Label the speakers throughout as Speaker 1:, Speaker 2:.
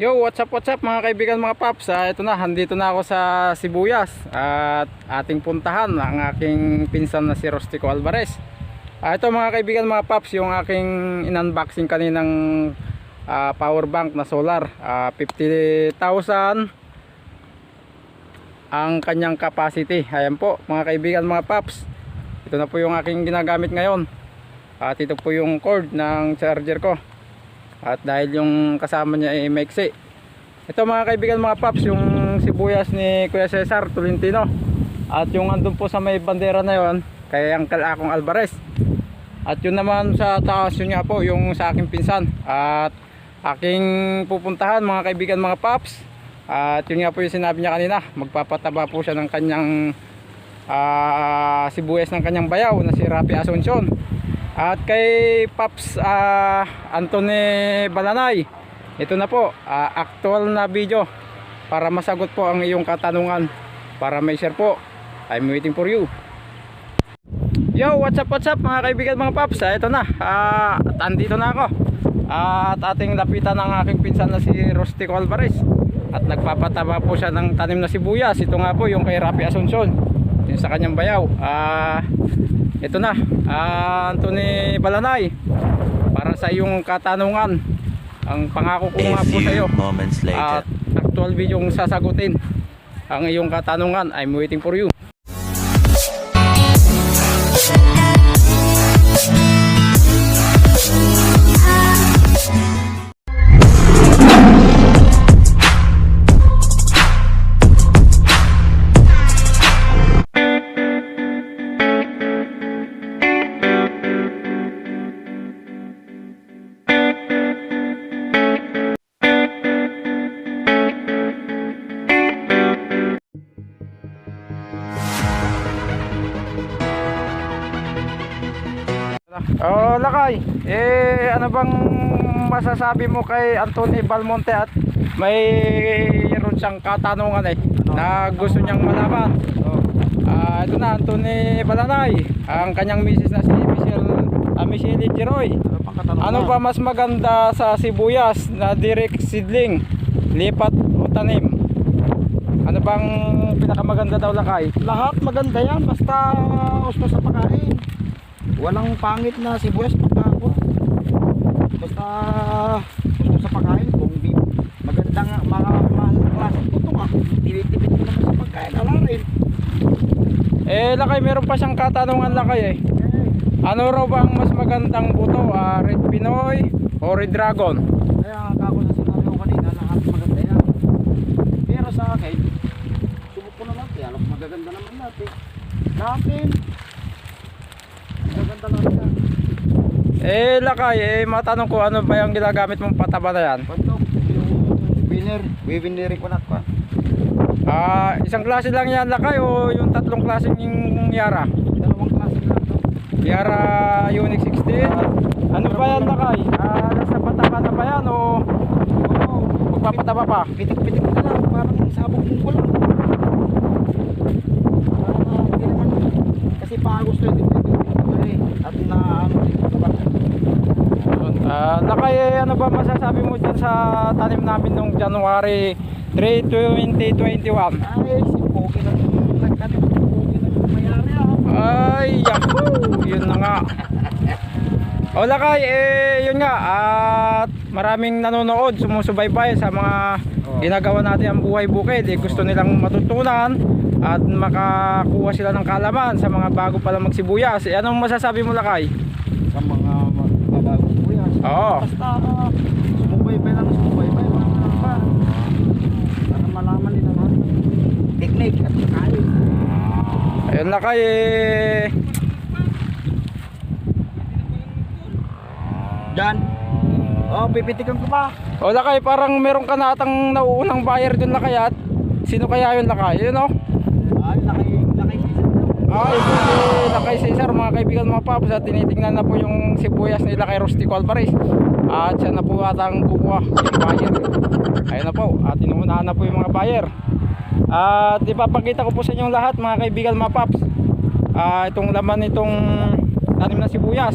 Speaker 1: Yo, what's up, what's up mga kaibigan mga paps? Ah, Ito na, handito na ako sa Sibuyas At ating puntahan ang aking pinsan na si Rostico Alvarez. Ah, Ito mga kaibigan mga paps Yung aking in-unboxing kaninang ah, power bank na solar. Ah, 50,000 ang kanyang capacity. Ayan po mga kaibigan mga paps. Ito na po yung aking ginagamit ngayon. At ito po yung cord ng charger ko at dahil yung kasama niya ay maiksi. Ito mga kaibigan mga paps, yung sibuyas ni Kuya Cesar Tolentino. At yung andun po sa may bandera na yon, kay Uncle Akong Alvarez. At yun naman sa taas yun nga po, yung sa aking pinsan. At aking pupuntahan mga kaibigan mga paps. At yun nga po yung sinabi niya kanina, magpapataba po siya ng kanyang ah, sibuyas ng kanyang bayaw na si Rapi Asuncion. At kay Paps ah, Anthony Balanay, ito na po, ah, actual na video para masagot po ang iyong katanungan. Para may share po, I'm waiting for you. Yo, what's up, what's up mga kaibigan mga Paps? Ah, ito na, ah, at andito na ako. Ah, at ating lapitan ng aking pinsan na si Rostico Alvarez. At nagpapataba po siya ng tanim na sibuyas. Ito nga po yung kay Rapi Asuncion. Yung sa kanyang bayaw. Ah, ito na, ah, Anthony Balanay. Para sa iyong katanungan. Ang pangako ko nga po sa iyo. At actual video yung sasagutin. Ang iyong katanungan, I'm waiting for you. Oh, Lakay. Eh, ano bang masasabi mo kay Anthony Balmonte at mayroon siyang katanungan eh na gusto niyang malaman. Ah, ito na Anthony Balanay, ang kanyang misis na si Michelle ah, Michelle Giroy. Ano ba mas maganda sa sibuyas na direct seedling, lipat o tanim? Ano bang pinakamaganda daw Lakay?
Speaker 2: Lahat maganda yan basta gusto sa pagkain. Walang pangit na sibuyas pagkako. Basta gusto sa pagkain kung di magandang mga mahal na klase puto nga. Tinitipid ko naman sa pagkain. Ala rin.
Speaker 1: Eh, Lakay, meron pa siyang katanungan Lakay eh. Ano raw ba ang mas magandang buto? Ah, Red Pinoy o Red Dragon?
Speaker 2: Kaya ako sa sinabi ko kanina lahat maganda yan. Pero sa akin, subok ko naman kaya magaganda naman natin. Natin.
Speaker 1: Eh, Lakay, eh, matanong ko ano ba yung ginagamit mong pataba na yan?
Speaker 2: Pagtok, yung winner, winner ko na ko.
Speaker 1: Ah, isang klase lang yan Lakay o yung tatlong klaseng yung Yara?
Speaker 2: Dalawang klase lang to.
Speaker 1: Yara Unix 16? Ano ba yan Lakay? Ah, nasa pataba na ba yan o magpapataba pa?
Speaker 2: Pitik-pitik ka lang, parang sabog mong kulang. Parang ah, hindi naman, kasi pagos to yung At na ano dito ba?
Speaker 1: Ah, Lakay, eh, ano ba masasabi mo dyan sa tanim namin nung January 3, 2021?
Speaker 2: Ay, si Pogi na nagtanim. Pogi na mayari ah.
Speaker 1: Ay! Yun na nga. O lakay, eh, yun nga. At maraming nanonood, sumusubaybay sa mga ginagawa natin ang buhay bukid. Eh, gusto nilang matutunan at makakuha sila ng kalaman sa mga bago pa lang magsibuyas. Eh, anong masasabi mo lakay?
Speaker 2: Sa mga magbabagong buyas.
Speaker 1: Oo.
Speaker 2: Basta uh, sumubaybay lang, sumubaybay lang. Pa. Para malaman nila yung technique at kain.
Speaker 1: Ayun lakay, eh.
Speaker 2: Diyan. Oh, pipitikan ko pa.
Speaker 1: O lakay, parang meron ka na atang nauunang buyer dun lakay at sino kaya yun lakay? Yun o.
Speaker 2: Ay,
Speaker 1: ito si Lakay Cesar, mga kaibigan mga paps. At tinitingnan na po yung sibuyas nila kay Rostico Alvarez. At siya na po atang kukuha yung buyer. Ayun na po at inuunahan na po yung mga buyer. At ipapakita ko po sa inyo lahat mga kaibigan mga paps. Ah, itong laman nitong tanim na sibuyas.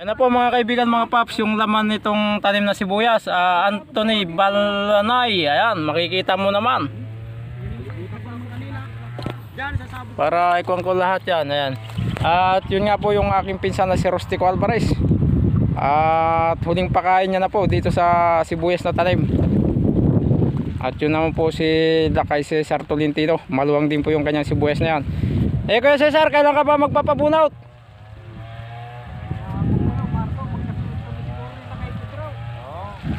Speaker 1: Ayan na po mga kaibigan mga paps, yung laman nitong tanim na sibuyas, ah, Anthony Balanay. Ayan, makikita mo naman. Para ikuhan ko lahat yan. Ayan. At yun nga po yung aking pinsan na si Rustico Alvarez. At huling pakain niya na po dito sa sibuyas na tanim. At yun naman po si Lakay Cesar Tolentino. Maluwang din po yung kanyang sibuyas na yan. Eh Kuya Cesar, kailan ka ba magpapabunout?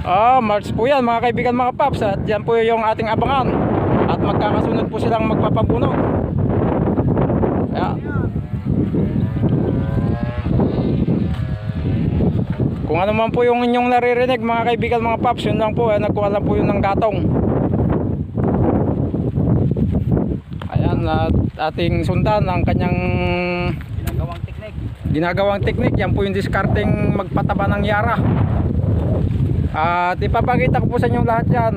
Speaker 1: Ah, March po yan mga kaibigan mga paps at yan po yung ating abangan at magkakasunod po silang magpapabuno Kaya, kung ano man po yung inyong naririnig mga kaibigan mga paps yun lang po eh, nagkuha lang po yun ng gatong. Ayan at ating sundan ang kanyang
Speaker 2: Ginagawang teknik.
Speaker 1: ginagawang teknik. Yan po yung discarding magpataba ng yara. At ipapakita ko po sa inyo lahat yan.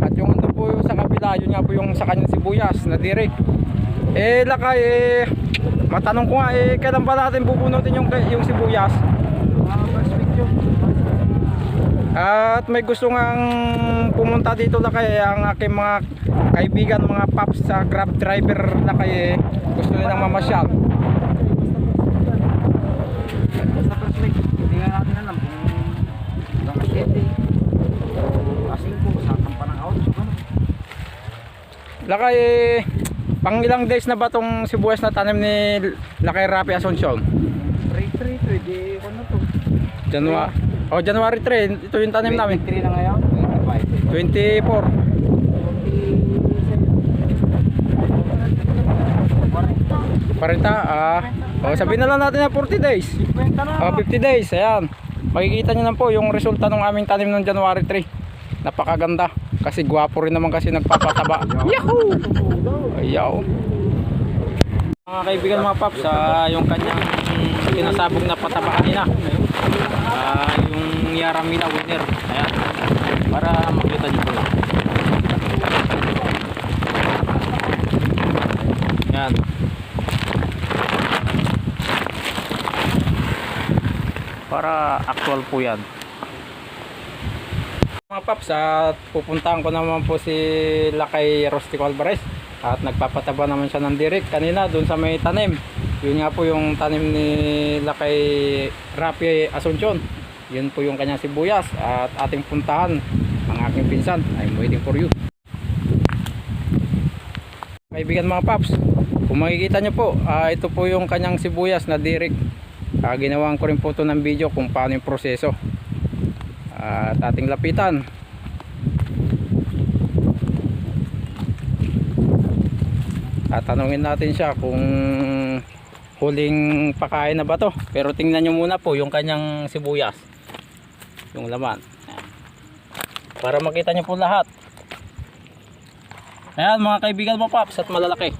Speaker 1: At yung ando po sa kabila yun nga po yung sa kanyang sibuyas na direk eh lakay eh matanong ko nga eh kailan ba natin bubunutin yung, yung sibuyas
Speaker 2: Mga first week yun.
Speaker 1: At may gusto ngang pumunta dito lakay ang aking mga kaibigan mga paps sa grab driver lakay eh gusto nilang mamasyal
Speaker 2: first week. Hindi nga natin alam kung hanggang 7. Asing po, sa pa ng out. Ano?
Speaker 1: Lakay, pang ilang days na ba tong sibuyas na tanim ni Lakay Rapi Asuncion?
Speaker 2: 3-3, 3. Di ko na to.
Speaker 1: January, oh, January 3, ito yung tanim namin.
Speaker 2: 23 na ngayon. 25.
Speaker 1: 24. 40, ah, oh, sabihin na lang natin na 40 days.
Speaker 2: 50 na.
Speaker 1: Oh, 50 days, ayan. Makikita nyo lang po yung resulta ng aming tanim ng January 3. Napakaganda. Kasi gwapo rin naman kasi nagpapataba. Yahoo! Ayaw. Mga kaibigan mga paps, ah, yung kanyang pinasabog na pataba kanina. Ah, yung Yaramina winner. Ayan. Para makita nyo po. Ayan. Para actual po yan. Mga paps, at pupuntahan ko naman po si Lakay Rostico Alvarez at nagpapataba naman siya ng direct kanina doon sa may tanim. Yun nga po yung tanim ni Lakay Rapi Asuncion. Yun po yung kanyang sibuyas at ating puntahan ang aking pinsan. I'm waiting for you. Kaibigan mga paps, kung makikita nyo po, ah, ito po yung kanyang sibuyas na direct. Ah, ginawan ko rin po ito ng video kung paano yung proseso at ating lapitan at tanungin natin siya kung huling pakain na ba to? Pero tingnan nyo muna po yung kanyang sibuyas. Yung laman. Para makita nyo po lahat. Ayan mga kaibigan mo paps at malalaki.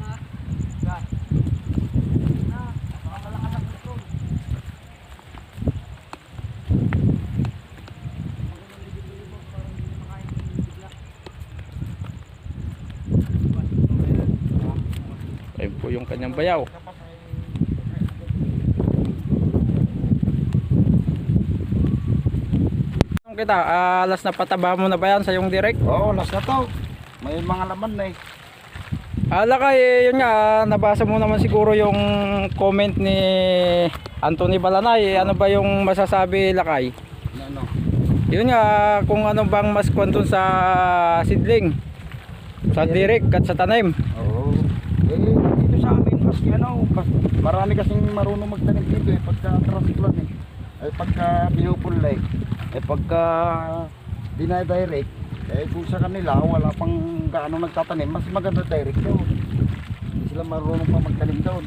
Speaker 1: Ayun po yung kanyang bayaw Anong kita, ah, alas na pataba mo na ba yan sa yung direct?
Speaker 2: Oo, last na to. May mga laman na eh.
Speaker 1: Ala kay, yun nga, nabasa mo naman siguro yung comment ni Anthony Balanay. Ano ba yung masasabi, Lakay?
Speaker 2: Ano?
Speaker 1: Yun nga, kung ano bang mas kwento sa sidling, sa direct at sa tanim.
Speaker 2: Oo. Eh, dito sa amin, maski ano, mas, marami kasing marunong magtanim dito eh, pagka transplant eh. Ay pagka pinupulay, eh pagka dinadirect, eh kung sa kanila wala pang gaano nagtatanim, mas maganda direct yun. Hindi sila marunong pa magtanim doon.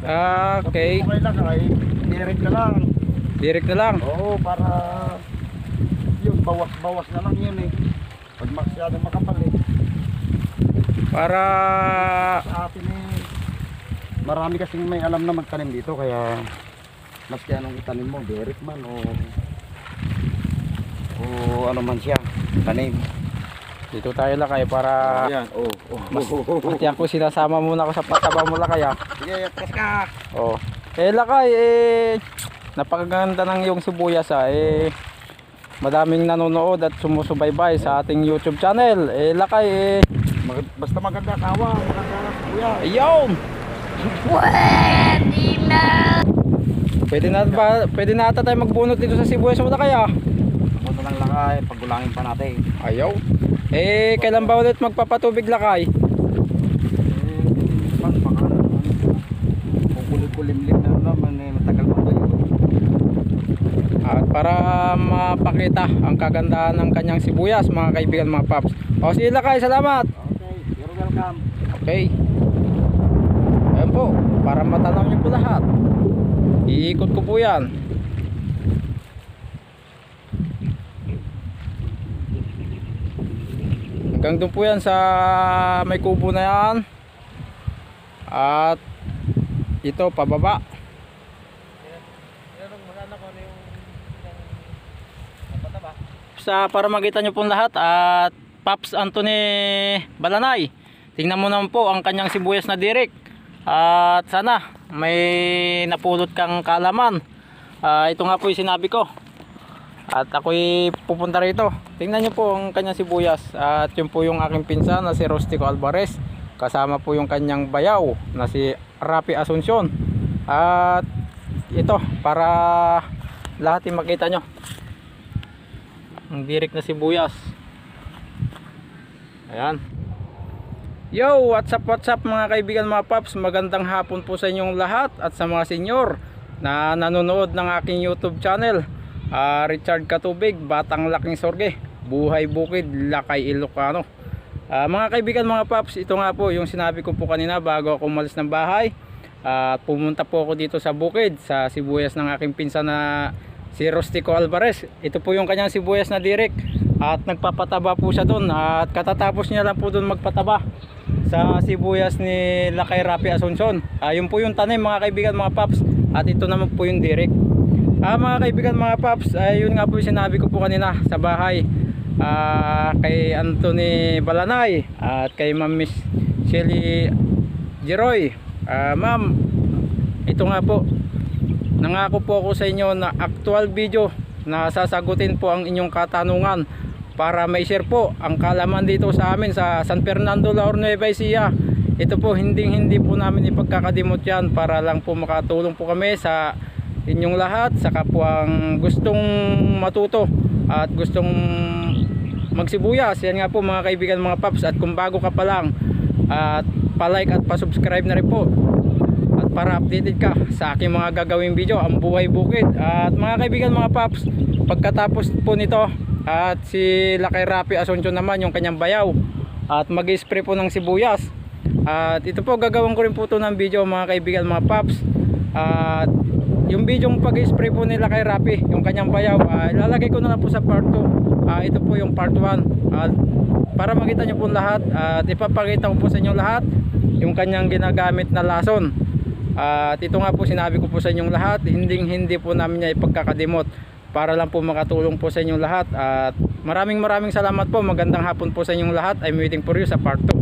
Speaker 1: Ah, okay.
Speaker 2: Okay lang ay direct ka lang.
Speaker 1: Direct na lang.
Speaker 2: Oo, para yun, bawas-bawas na lang yun eh. Pag masyadong makapal eh.
Speaker 1: Para
Speaker 2: sa atin eh marami kasing may alam na magtanim dito kaya maski anong itanim mo derek man o o ano man siya tanim
Speaker 1: dito tayo Lakay para
Speaker 2: yan oh, oh,
Speaker 1: Mas- pati ako sinasama muna ako sa pataba mo Lakay ah.
Speaker 2: sige kas ka
Speaker 1: Oh. Eh lakay eh napakaganda ng yung sibuyas ah. Eh madaming nanonood at sumusubaybay sa ating YouTube channel. Eh lakay eh
Speaker 2: Mag- basta maganda kawa, maganda kuya.
Speaker 1: ayun. Pwede na ba pwede na ata tayo magbunot dito sa sibuyas mo kaya?
Speaker 2: Muna lang lakay, pagulangin pa natin.
Speaker 1: Ayaw. Eh kailan ba ulit magpapatubig lakay?
Speaker 2: Eh. Kung kulim-kulimlim na naman, eh, matagal pa tayo.
Speaker 1: At para mapakita ang kagandahan ng kanyang sibuyas mga kaibigan mga paps. O sige lakay, salamat.
Speaker 2: Okay, you're welcome.
Speaker 1: Okay. Ayan po, para matanaw niyo po lahat. Iikot ko po yan. Hanggang doon po yan sa may kubo na yan. At ito pababa. Sa para makita niyo po lahat at Paps Anthony Balanay. Tingnan mo naman po ang kanyang sibuyas na direk. At sana may napulot kang kalaman. Ah, ito nga po yung sinabi ko. At ako'y pupunta rito. Tingnan niyo po ang kanyang sibuyas. At yun po yung aking pinsan na si Rostico Alvarez. Kasama po yung kanyang bayaw na si Rapi Asuncion. At ito para lahat yung makita nyo. Ang direk na sibuyas. Ayan. Yo, what's up, what's up mga kaibigan mga paps? Magandang hapon po sa inyong lahat At sa mga senyor na nanonood ng aking youtube channel. Ah, Richard Katubig, Batang Laking Sorge Buhay Bukid, Lakay Ilocano. Ah, Mga kaibigan mga paps Ito nga po yung sinabi ko po kanina bago ako umalis ng bahay. At pumunta po ako dito sa bukid Sa sibuyas ng aking pinsan na si Rostico Alvarez. Ito po yung kanyang sibuyas na direk At nagpapataba po siya doon At katatapos niya lang po doon magpataba sa sibuyas ni Lakay Rapi Asuncion. Ah, yun po yung tanim mga kaibigan mga paps at ito naman po yung direct. Ah, mga kaibigan mga paps, ay yun nga po yung sinabi ko po kanina sa bahay. Ah, kay Anthony Balanay at kay Ma'am Miss Shelly Jeroy. Ah, ma'am, ito nga po. Nangako po ako sa inyo na actual video na sasagutin po ang inyong katanungan para may share po ang kalaman dito sa amin sa San Fernando La Nueva Ecija. Ito po hindi hindi po namin ipagkakadimot yan para lang po makatulong po kami sa inyong lahat sa kapwang gustong matuto at gustong magsibuyas. Yan nga po mga kaibigan mga paps at kung bago ka pa lang at palike at pa-subscribe na rin po at para updated ka sa aking mga gagawing video ang buhay bukid at mga kaibigan mga paps pagkatapos po nito at si Lakay Rapi Asuncion naman yung kanyang bayaw. At mag-spray po ng sibuyas. At ito po gagawin ko rin po to ng video mga kaibigan mga paps. At yung video pag-spray po nila kay Rapi yung kanyang bayaw ah, ilalagay ko na lang po sa part 2 Ah, ito po yung part 1 at para makita nyo po lahat at ipapakita ko po sa inyo lahat yung kanyang ginagamit na lason. At ito nga po sinabi ko po sa inyong lahat hindi hindi po namin niya ipagkakadimot para lang po makatulong po sa inyong lahat at maraming maraming salamat po. Magandang hapon po sa inyong lahat. I'm waiting for you sa part 2